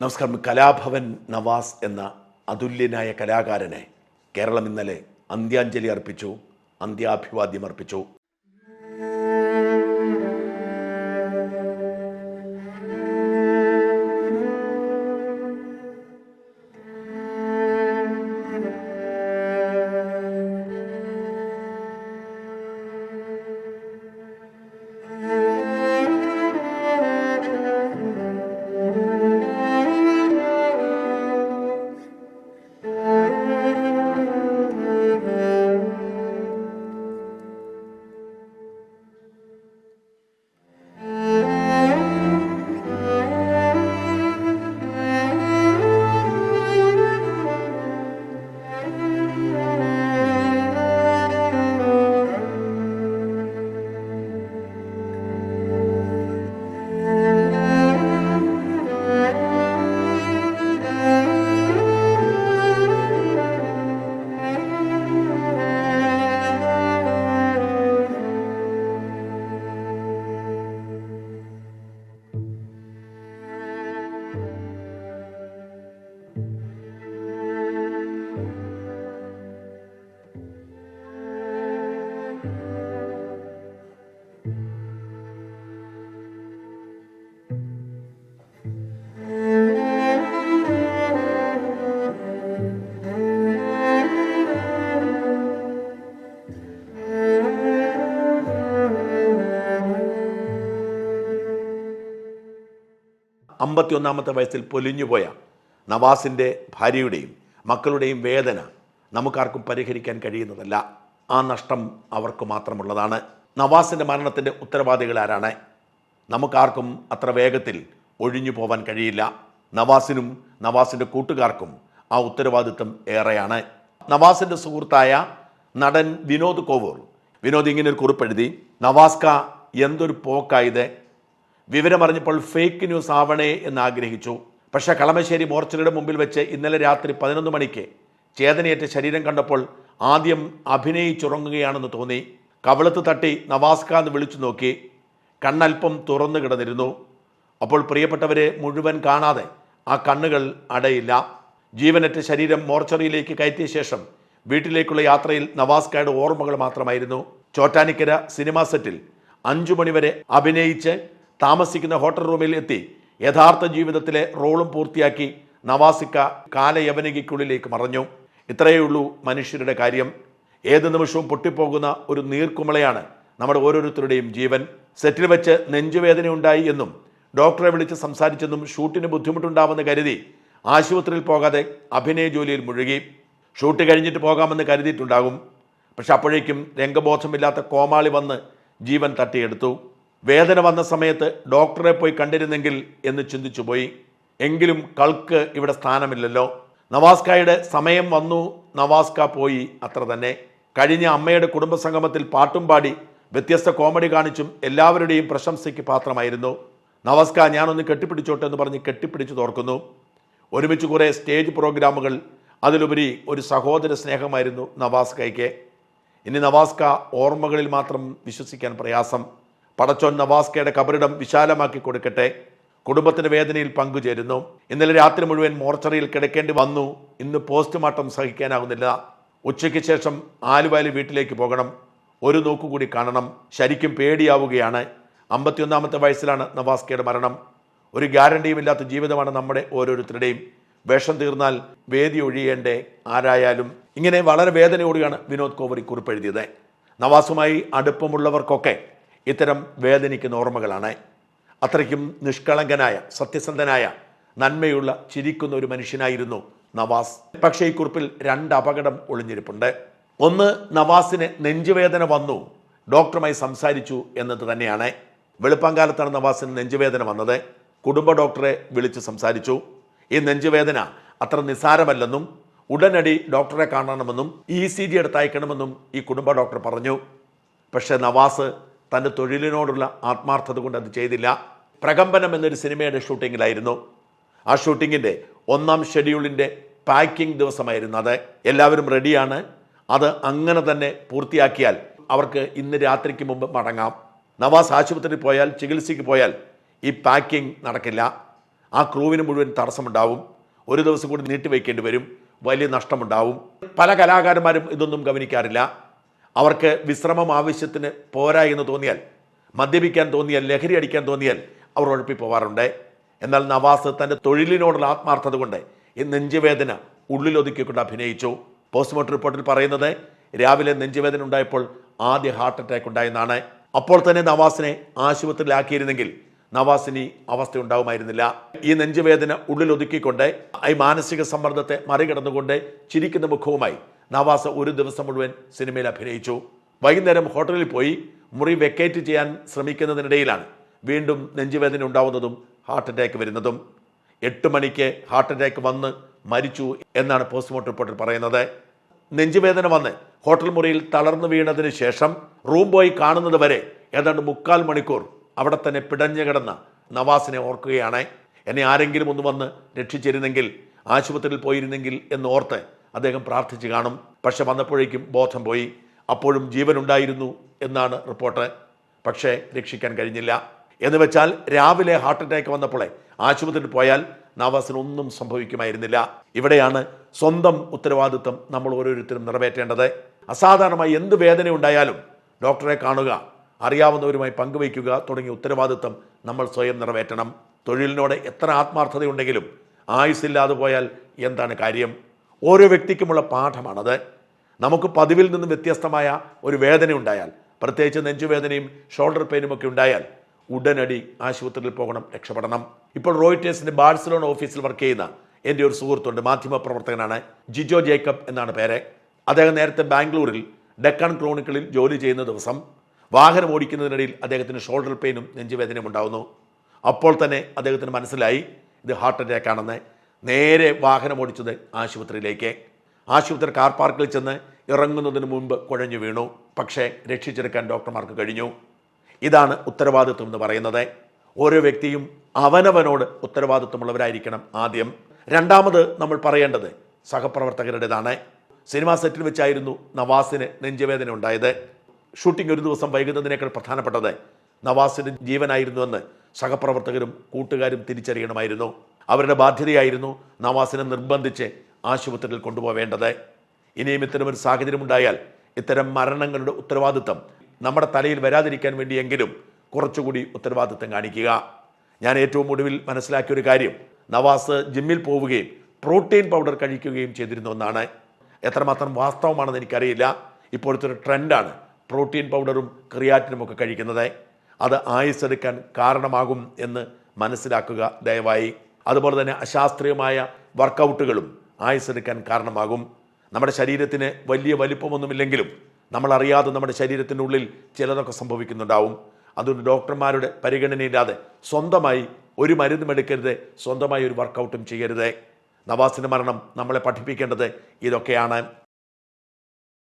നമസ്കാരം. കലാഭവൻ നവാസ് എന്ന അതുല്യനായ കലാകാരനെ കേരളം ഇന്നലെ അന്ത്യാഞ്ജലി അർപ്പിച്ചു അന്ത്യാഭിവാദ്യം അർപ്പിച്ചു. അമ്പത്തിയൊന്നാമത്തെ വയസ്സിൽ പൊലിഞ്ഞുപോയ നവാസിന്റെ ഭാര്യയുടെയും മക്കളുടെയും വേദന നമുക്കാർക്കും പരിഹരിക്കാൻ കഴിയുന്നതല്ല. ആ നഷ്ടം അവർക്ക് മാത്രമുള്ളതാണ്. നവാസിന്റെ മരണത്തിന്റെ ഉത്തരവാദികൾ ആരാണ്? നമുക്കാർക്കും അത്ര വേഗത്തിൽ ഒഴിഞ്ഞു പോവാൻ കഴിയില്ല. നവാസിനും നവാസിന്റെ കൂട്ടുകാർക്കും ആ ഉത്തരവാദിത്വം ഏറെയാണ്. നവാസിന്റെ സുഹൃത്തായ നടൻ വിനോദ് കോവൂർ വിനോദ് ഇങ്ങനെ ഒരു കുറിപ്പെഴുതി നവാസ്ക എന്തൊരു പോക്കായത് വിവരമറിഞ്ഞപ്പോൾ ഫേക്ക് ന്യൂസ് ആവണേ എന്ന് ആഗ്രഹിച്ചു പക്ഷേ കളമശ്ശേരി മോർച്ചറിയുടെ മുമ്പിൽ വെച്ച് ഇന്നലെ രാത്രി പതിനൊന്ന് മണിക്ക് ചേതനയേറ്റ ശരീരം കണ്ടപ്പോൾ ആദ്യം അഭിനയിച്ചുറങ്ങുകയാണെന്ന് തോന്നി. കവളത്ത് തട്ടി നവാസ്ക എന്ന് വിളിച്ചു നോക്കി. കണ്ണൽപ്പം തുറന്നു കിടന്നിരുന്നു. അപ്പോൾ പ്രിയപ്പെട്ടവരെ മുഴുവൻ കാണാതെ ആ കണ്ണുകൾ അടയില്ല. ജീവനറ്റ ശരീരം മോർച്ചറിയിലേക്ക് കയറ്റിയ ശേഷം വീട്ടിലേക്കുള്ള യാത്രയിൽ നവാസ്കയുടെ ഓർമ്മകൾ മാത്രമായിരുന്നു. ചോറ്റാനിക്കര സിനിമാ സെറ്റിൽ അഞ്ചു മണിവരെ അഭിനയിച്ച് താമസിക്കുന്ന ഹോട്ടൽ റൂമിൽ എത്തി. യഥാർത്ഥ ജീവിതത്തിലെ റോളും പൂർത്തിയാക്കി നവാസിക്ക കാലയവനികയ്ക്കുള്ളിലേക്ക് മറഞ്ഞു. ഇത്രയേ ഉള്ളൂ മനുഷ്യരുടെ കാര്യം. ഏത് നിമിഷവും പൊട്ടിപ്പോകുന്ന ഒരു നീർക്കുമളയാണ് നമ്മുടെ ഓരോരുത്തരുടെയും ജീവൻ. സെറ്റിൽ വെച്ച് നെഞ്ചുവേദന ഉണ്ടായി എന്നും ഡോക്ടറെ വിളിച്ച് സംസാരിച്ചെന്നും ഷൂട്ടിന് ബുദ്ധിമുട്ടുണ്ടാവുമെന്ന് കരുതി ആശുപത്രിയിൽ പോകാതെ അഭിനയ ജോലിയിൽ മുഴുകി. ഷൂട്ട് കഴിഞ്ഞിട്ട് പോകാമെന്ന് കരുതിയിട്ടുണ്ടാകും. പക്ഷെ അപ്പോഴേക്കും രംഗബോധമില്ലാത്ത കോമാളി വന്ന് ജീവൻ തട്ടിയെടുത്തു. വേദന വന്ന സമയത്ത് ഡോക്ടറെ പോയി കണ്ടിരുന്നെങ്കിൽ എന്ന് ചിന്തിച്ചു പോയി. എങ്കിലും കൾക്ക് ഇവിടെ സ്ഥാനമില്ലല്ലോ. നവാസ്കായുടെ സമയം വന്നു നവാസ്ക പോയി അത്ര തന്നെ. കഴിഞ്ഞ അമ്മയുടെ കുടുംബസംഗമത്തിൽ പാട്ടും പാടി വ്യത്യസ്ത കോമഡി കാണിച്ചും എല്ലാവരുടെയും പ്രശംസയ്ക്ക് പാത്രമായിരുന്നു. നവാസ്ക ഞാനൊന്ന് കെട്ടിപ്പിടിച്ചോട്ടെ എന്ന് പറഞ്ഞ് കെട്ടിപ്പിടിച്ചു തോർക്കുന്നു. ഒരുമിച്ച് കുറേ സ്റ്റേജ് പ്രോഗ്രാമുകൾ അതിലുപരി ഒരു സഹോദര സ്നേഹമായിരുന്നു നവാസ്കയ്ക്ക്. ഇനി നവാസ്ക ഓർമ്മകളിൽ മാത്രം വിശ്വസിക്കാൻ പ്രയാസം. പടച്ചോൻ നവാസ്കയുടെ കബറിടം വിശാലമാക്കി കൊടുക്കട്ടെ. കുടുംബത്തിന്റെ വേദനയിൽ പങ്കുചേരുന്നു. ഇന്നലെ രാത്രി മുഴുവൻ മോർച്ചറിയിൽ കിടക്കേണ്ടി വന്നു. ഇന്ന് പോസ്റ്റ്മോർട്ടം സഹിക്കാനാവുന്നില്ല ഉച്ചയ്ക്ക് ശേഷം ആലുവാലി വീട്ടിലേക്ക് പോകണം. ഒരു നോക്കുകൂടി കാണണം. ശരിക്കും പേടിയാവുകയാണ്. അമ്പത്തിയൊന്നാമത്തെ വയസ്സിലാണ് നവാസ്കയുടെ മരണം. ഒരു ഗ്യാരണ്ടിയും ഇല്ലാത്ത ജീവിതമാണ് നമ്മുടെ ഓരോരുത്തരുടെയും. വേഷം തീർന്നാൽ വേദി ഒഴിയേണ്ടേ ആരായാലും. ഇങ്ങനെ വളരെ വേദനയോടെയാണ് വിനോദ് കോവറി കുറിപ്പെഴുതിയത്. നവാസുമായി അടുപ്പമുള്ളവർക്കൊക്കെ ഇത്തരം വേദനിക്കുന്ന ഓർമ്മകളാണ്. അത്രയ്ക്കും നിഷ്കളങ്കനായ സത്യസന്ധനായ നന്മയുള്ള ചിരിക്കുന്ന ഒരു മനുഷ്യനായിരുന്നു നവാസ്. പക്ഷേ ഈ കുറിപ്പിൽ രണ്ട് അപകടം ഒളിഞ്ഞിരിപ്പുണ്ട്. ഒന്ന് നവാസിന് നെഞ്ചുവേദന വന്നു. ഡോക്ടറുമായി സംസാരിച്ചു എന്നത് തന്നെയാണ്. വെളുപ്പാങ്കാലത്താണ് നവാസിന് നെഞ്ചുവേദന വന്നത്. കുടുംബ ഡോക്ടറെ വിളിച്ച് സംസാരിച്ചു. ഈ നെഞ്ചുവേദന അത്ര നിസ്സാരമല്ലെന്നും ഉടനടി ഡോക്ടറെ കാണണമെന്നും ഇ സി ജി എടുത്തയക്കണമെന്നും ഈ കുടുംബ ഡോക്ടർ പറഞ്ഞു. പക്ഷേ നവാസ് തന്റെ തൊഴിലിനോടുള്ള ആത്മാർത്ഥത കൊണ്ട് അത് ചെയ്തില്ല. പ്രകമ്പനം എന്നൊരു സിനിമയുടെ ഷൂട്ടിങ്ങിലായിരുന്നു. ആ ഷൂട്ടിങ്ങിന്റെ ഒന്നാം ഷെഡ്യൂളിന്റെ പാക്കിംഗ് ദിവസമായിരുന്നു അത്. എല്ലാവരും റെഡിയാണ്. അത് അങ്ങനെ തന്നെ പൂർത്തിയാക്കിയാൽ അവർക്ക് ഇന്ന് രാത്രിക്ക് മുമ്പ് മടങ്ങാം. നവാസ് ആശുപത്രിയിൽ പോയാൽ ചികിത്സയ്ക്ക് പോയാൽ ഈ പാക്കിംഗ് നടക്കില്ല. ആ ക്രൂവിന് മുഴുവൻ തടസ്സമുണ്ടാവും. ഒരു ദിവസം കൂടി നീട്ടിവെക്കേണ്ടി വരും. വലിയ നഷ്ടമുണ്ടാവും. പല കലാകാരന്മാരും ഇതൊന്നും ഗവനിക്കാറില്ല. അവർക്ക് വിശ്രമം ആവശ്യത്തിന് പോരാ എന്ന് തോന്നിയാൽ മദ്യപിക്കാൻ തോന്നിയാൽ ലഹരി അടിക്കാൻ തോന്നിയാൽ അവർ ഉഴപ്പി പോവാറുണ്ട്. എന്നാൽ നവാസ് തന്റെ തൊഴിലിനോടുള്ള ആത്മാർത്ഥത കൊണ്ട് ഈ നെഞ്ചുവേദന ഉള്ളിലൊതുക്കിക്കൊണ്ട് അഭിനയിച്ചു. പോസ്റ്റ്മോർട്ടം റിപ്പോർട്ടിൽ പറയുന്നത് രാവിലെ നെഞ്ചുവേദന ഉണ്ടായപ്പോൾ ആദ്യ ഹാർട്ട് അറ്റാക്ക് ഉണ്ടായെന്നാണ്. അപ്പോൾ തന്നെ നവാസിനെ ആശുപത്രിയിലാക്കിയിരുന്നെങ്കിൽ നവാസിന് ഈ അവസ്ഥ ഉണ്ടാവുമായിരുന്നില്ല. ഈ നെഞ്ചുവേദന ഉള്ളിലൊതുക്കിക്കൊണ്ട് ഈ മാനസിക സമ്മർദ്ദത്തെ മറികടന്നുകൊണ്ട് ചിരിക്കുന്ന മുഖവുമായി നവാസ് ഒരു ദിവസം മുഴുവൻ സിനിമയിൽ അഭിനയിച്ചു. വൈകുന്നേരം ഹോട്ടലിൽ പോയി മുറി വെക്കേറ്റ് ചെയ്യാൻ ശ്രമിക്കുന്നതിനിടയിലാണ് വീണ്ടും നെഞ്ചുവേദന ഉണ്ടാവുന്നതും ഹാർട്ട് അറ്റാക്ക് വരുന്നതും. എട്ട് മണിക്ക് ഹാർട്ട് അറ്റാക്ക് വന്ന് മരിച്ചു എന്നാണ് പോസ്റ്റ്മോർട്ടം റിപ്പോർട്ടിൽ പറയുന്നത്. നെഞ്ചുവേദന വന്ന് ഹോട്ടൽ മുറിയിൽ തളർന്നു വീണതിന് ശേഷം റൂം പോയി കാണുന്നത് വരെ ഏതാണ്ട് മുക്കാൽ മണിക്കൂർ അവിടെ തന്നെ പിടഞ്ഞു കിടന്ന നവാസിനെ ഓർക്കുകയാണ്. എന്നെ ആരെങ്കിലും ഒന്ന് വന്ന് രക്ഷിച്ചിരുന്നെങ്കിൽ ആശുപത്രിയിൽ പോയിരുന്നെങ്കിൽ എന്ന് ഓർത്ത് അദ്ദേഹം പ്രാർത്ഥിച്ചു കാണും. പക്ഷെ വന്നപ്പോഴേക്കും ബോധം പോയി. അപ്പോഴും ജീവനുണ്ടായിരുന്നു എന്നാണ് റിപ്പോർട്ട്. പക്ഷേ രക്ഷിക്കാൻ കഴിഞ്ഞില്ല. എന്ന് വെച്ചാൽ രാവിലെ ഹാർട്ട് അറ്റാക്ക് വന്നപ്പോഴേ ആശുപത്രിയിൽ പോയാൽ നവാസിന് ഒന്നും സംഭവിക്കുമായിരുന്നില്ല. ഇവിടെയാണ് സ്വന്തം ഉത്തരവാദിത്വം നമ്മൾ ഓരോരുത്തരും നിറവേറ്റേണ്ടത്. അസാധാരണമായി എന്ത് വേദന ഉണ്ടായാലും ഡോക്ടറെ കാണുക അറിയാവുന്നവരുമായി പങ്കുവയ്ക്കുക തുടങ്ങിയ ഉത്തരവാദിത്വം നമ്മൾ സ്വയം നിറവേറ്റണം. തൊഴിലിനോട് എത്ര ആത്മാർത്ഥതയുണ്ടെങ്കിലും ആയുസ്സില്ലാതെ പോയാൽ എന്താണ് കാര്യം? ഓരോ വ്യക്തിക്കുമുള്ള പാഠമാണത്. നമുക്ക് പതിവിൽ നിന്നും വ്യത്യസ്തമായ ഒരു വേദന ഉണ്ടായാൽ പ്രത്യേകിച്ച് നെഞ്ചുവേദനയും ഷോൾഡർ പെയിനും ഒക്കെ ഉണ്ടായാൽ ഉടനടി ആശുപത്രിയിൽ പോകണം രക്ഷപ്പെടണം. ഇപ്പോൾ റോയിറ്റേഴ്സിന്റെ ബാഴ്സലോണ ഓഫീസിൽ വർക്ക് ചെയ്യുന്ന എന്റെ ഒരു സുഹൃത്തുണ്ട് മാധ്യമ പ്രവർത്തകനാണ് ജിജോ ജേക്കബ് എന്നാണ് പേര്. അദ്ദേഹം നേരത്തെ ബാംഗ്ലൂരിൽ ഡെക്കാൻ ക്രോണിക്കളിൽ ജോലി ചെയ്യുന്ന ദിവസം വാഹനം ഓടിക്കുന്നതിനിടയിൽ അദ്ദേഹത്തിന് ഷോൾഡർ പെയിനും നെഞ്ചുവേദനയും ഉണ്ടാകുന്നു അപ്പോൾ തന്നെ അദ്ദേഹത്തിന് മനസ്സിലായി ഇത് ഹാർട്ട് അറ്റാക്ക് ആണെന്ന്. നേരെ വാഹനം ഓടിച്ചത് ആശുപത്രിയിലേക്ക്. ആശുപത്രി കാർ പാർക്കിൽ ചെന്ന് ഇറങ്ങുന്നതിന് മുമ്പ് കുഴഞ്ഞു വീണു. പക്ഷേ രക്ഷിച്ചെടുക്കാൻ ഡോക്ടർമാർക്ക് കഴിഞ്ഞു. ഇതാണ് ഉത്തരവാദിത്വം എന്ന് പറയുന്നത്. ഓരോ വ്യക്തിയും അവനവനോട് ഉത്തരവാദിത്വമുള്ളവരായിരിക്കണം ആദ്യം. രണ്ടാമത് നമ്മൾ പറയേണ്ടത് സഹപ്രവർത്തകരുടേതാണ്. സിനിമാ സെറ്റിൽ വെച്ചായിരുന്നു നവാസിന് നെഞ്ചുവേദന ഉണ്ടായത്. ഷൂട്ടിംഗ് ഒരു ദിവസം വൈകുന്നതിനേക്കാൾ പ്രധാനപ്പെട്ടത് നവാസിന് ജീവനായിരുന്നുവെന്ന് സഹപ്രവർത്തകരും കൂട്ടുകാരും തിരിച്ചറിയണമായിരുന്നു. അവരുടെ ബാധ്യതയായിരുന്നു നവാസിനെ നിർബന്ധിച്ച് ആശുപത്രിയിൽ കൊണ്ടുപോവേണ്ടത്. ഇനിയും ഇത്തരമൊരു സാഹചര്യം ഉണ്ടായാൽ ഇത്തരം മരണങ്ങളുടെ ഉത്തരവാദിത്തം നമ്മുടെ തലയിൽ വരാതിരിക്കാൻ വേണ്ടിയെങ്കിലും കുറച്ചുകൂടി ഉത്തരവാദിത്തം കാണിക്കുക. ഞാൻ ഏറ്റവും ഒടുവിൽ മനസ്സിലാക്കിയ ഒരു കാര്യം നവാസ് ജിമ്മിൽ പോവുകയും പ്രോട്ടീൻ പൗഡർ കഴിക്കുകയും ചെയ്തിരുന്നു എന്നാണ്. എത്രമാത്രം വാസ്തവമാണെന്ന് എനിക്കറിയില്ല. ഇപ്പോഴത്തെ ഒരു ട്രെൻഡാണ് പ്രോട്ടീൻ പൗഡറും ക്രിയാറ്റിനും ഒക്കെ കഴിക്കുന്നത്. അത് ആയുസ് എടുക്കാൻ കാരണമാകും എന്ന് മനസ്സിലാക്കുക ദയവായി. അതുപോലെ തന്നെ അശാസ്ത്രീയമായ വർക്കൗട്ടുകളും ആയുസ് എടുക്കാൻ കാരണമാകും. നമ്മുടെ ശരീരത്തിന് വലിയ വലിപ്പമൊന്നുമില്ലെങ്കിലും നമ്മളറിയാതെ നമ്മുടെ ശരീരത്തിനുള്ളിൽ ചിലതൊക്കെ സംഭവിക്കുന്നുണ്ടാവും. അതുകൊണ്ട് ഡോക്ടർമാരുടെ പരിഗണനയില്ലാതെ സ്വന്തമായി ഒരു മരുന്നും എടുക്കരുത് സ്വന്തമായി ഒരു വർക്കൗട്ടും ചെയ്യരുത്. നവാസിന്റെ മരണം നമ്മളെ പഠിപ്പിക്കേണ്ടത് ഇതൊക്കെയാണ്.